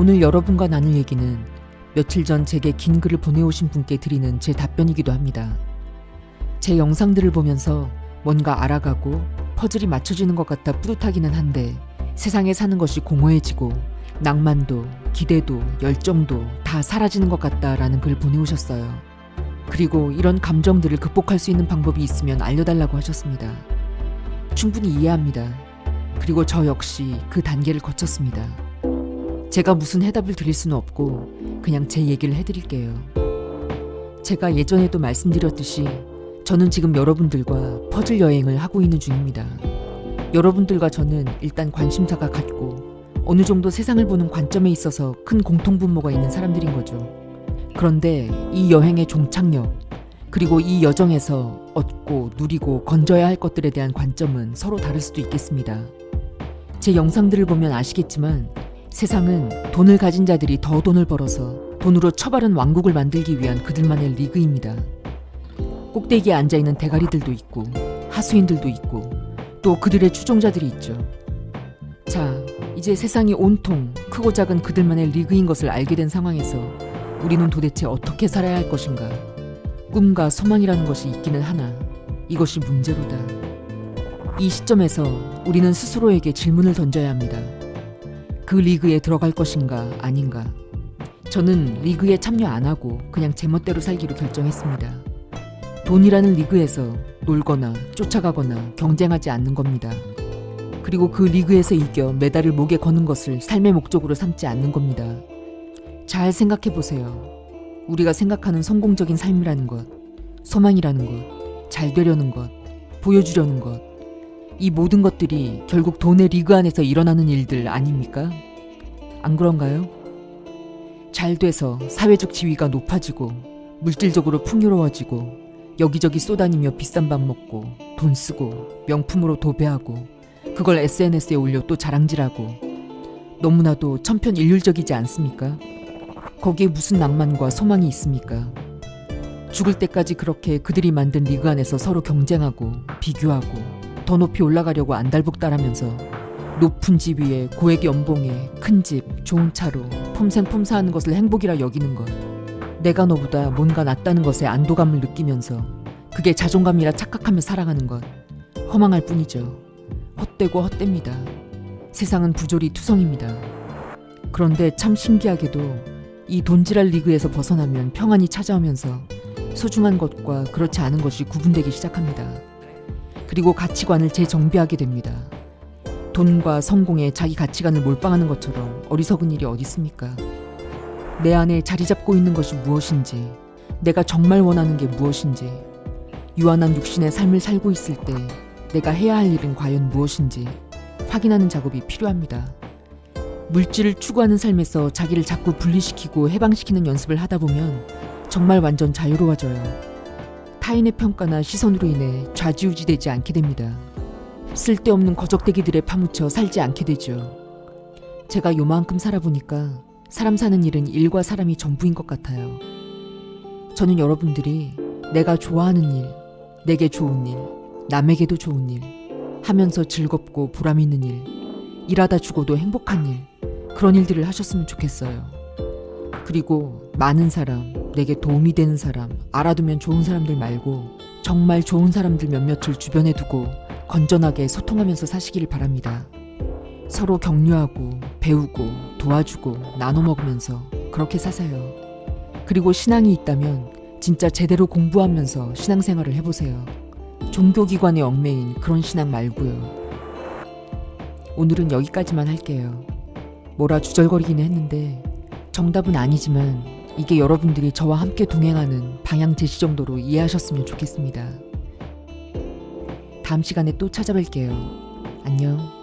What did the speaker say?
오늘 여러분과 나눌 얘기는 며칠 전 제게 긴 글을 보내오신 분께 드리는 제 답변이기도 합니다. 제 영상들을 보면서 뭔가 알아가고 퍼즐이 맞춰지는 것 같아 뿌듯하기는 한데 세상에 사는 것이 공허해지고 낭만도 기대도 열정도 다 사라지는 것 같다라는 글 보내오셨어요. 그리고 이런 감정들을 극복할 수 있는 방법이 있으면 알려달라고 하셨습니다. 충분히 이해합니다. 그리고 저 역시 그 단계를 거쳤습니다. 제가 무슨 해답을 드릴 수는 없고 그냥 제 얘기를 해드릴게요. 제가 예전에도 말씀드렸듯이 저는 지금 여러분들과 퍼즐 여행을 하고 있는 중입니다. 여러분들과 저는 일단 관심사가 같고 어느 정도 세상을 보는 관점에 있어서 큰 공통분모가 있는 사람들인 거죠. 그런데 이 여행의 종착역 그리고 이 여정에서 얻고 누리고 건져야 할 것들에 대한 관점은 서로 다를 수도 있겠습니다. 제 영상들을 보면 아시겠지만 세상은 돈을 가진 자들이 더 돈을 벌어서 돈으로 처바른 왕국을 만들기 위한 그들만의 리그입니다. 꼭대기에 앉아 있는 대가리들도 있고 하수인들도 있고 또 그들의 추종자들이 있죠. 자, 이제 세상이 온통 크고 작은 그들만의 리그인 것을 알게 된 상황에서 우리는 도대체 어떻게 살아야 할 것인가? 꿈과 소망이라는 것이 있기는 하나 이것이 문제로다. 이 시점에서 우리는 스스로에게 질문을 던져야 합니다. 그 리그에 들어갈 것인가 아닌가? 저는 리그에 참여 안 하고 그냥 제멋대로 살기로 결정했습니다. 돈이라는 리그에서 놀거나 쫓아가거나 경쟁하지 않는 겁니다. 그리고 그 리그에서 이겨 메달을 목에 거는 것을 삶의 목적으로 삼지 않는 겁니다. 잘 생각해 보세요. 우리가 생각하는 성공적인 삶이라는 것, 소망이라는 것, 잘 되려는 것, 보여주려는 것, 이 모든 것들이 결국 돈의 리그 안에서 일어나는 일들 아닙니까? 안 그런가요? 잘 돼서 사회적 지위가 높아지고 물질적으로 풍요로워지고 여기저기 쏘다니며 비싼 밥 먹고 돈 쓰고 명품으로 도배하고 그걸 SNS에 올려 또 자랑질하고 너무나도 천편일률적이지 않습니까? 거기에 무슨 낭만과 소망이 있습니까? 죽을 때까지 그렇게 그들이 만든 리그 안에서 서로 경쟁하고 비교하고 더 높이 올라가려고 안달복달하면서 높은 집 위에 고액 연봉에 큰 집, 좋은 차로 폼생폼사하는 것을 행복이라 여기는 것. 내가 너보다 뭔가 낫다는 것에 안도감을 느끼면서 그게 자존감이라 착각하며 살아가는 것. 허망할 뿐이죠. 헛되고 헛됩니다. 세상은 부조리 투성입니다. 그런데 참 신기하게도 이 돈지랄 리그에서 벗어나면 평안이 찾아오면서 소중한 것과 그렇지 않은 것이 구분되기 시작합니다. 그리고 가치관을 재정비하게 됩니다. 돈과 성공에 자기 가치관을 몰빵하는 것처럼 어리석은 일이 어디 있습니까? 내 안에 자리 잡고 있는 것이 무엇인지, 내가 정말 원하는 게 무엇인지, 유한한 육신의 삶을 살고 있을 때 내가 해야 할 일은 과연 무엇인지 확인하는 작업이 필요합니다. 물질을 추구하는 삶에서 자기를 자꾸 분리시키고 해방시키는 연습을 하다 보면 정말 완전 자유로워져요. 타인의 평가나 시선으로 인해 좌지우지되지 않게 됩니다. 쓸데없는 거적대기들에 파묻혀 살지 않게 되죠. 제가 요만큼 살아보니까 사람 사는 일은 일과 사람이 전부인 것 같아요. 저는 여러분들이 내가 좋아하는 일, 내게 좋은 일, 남에게도 좋은 일, 하면서 즐겁고 보람 있는 일, 일하다 죽어도 행복한 일, 그런 일들을 하셨으면 좋겠어요. 그리고 많은 사람, 내게 도움이 되는 사람, 알아두면 좋은 사람들 말고 정말 좋은 사람들 몇몇을 주변에 두고 건전하게 소통하면서 사시기를 바랍니다. 서로 격려하고 배우고 도와주고 나눠 먹으면서 그렇게 사세요. 그리고 신앙이 있다면 진짜 제대로 공부하면서 신앙생활을 해보세요. 종교기관에 얽매인 그런 신앙 말고요. 오늘은 여기까지만 할게요. 뭐라 주절거리기는 했는데 정답은 아니지만 이게 여러분들이 저와 함께 동행하는 방향 제시 정도로 이해하셨으면 좋겠습니다. 다음 시간에 또 찾아뵐게요. 안녕.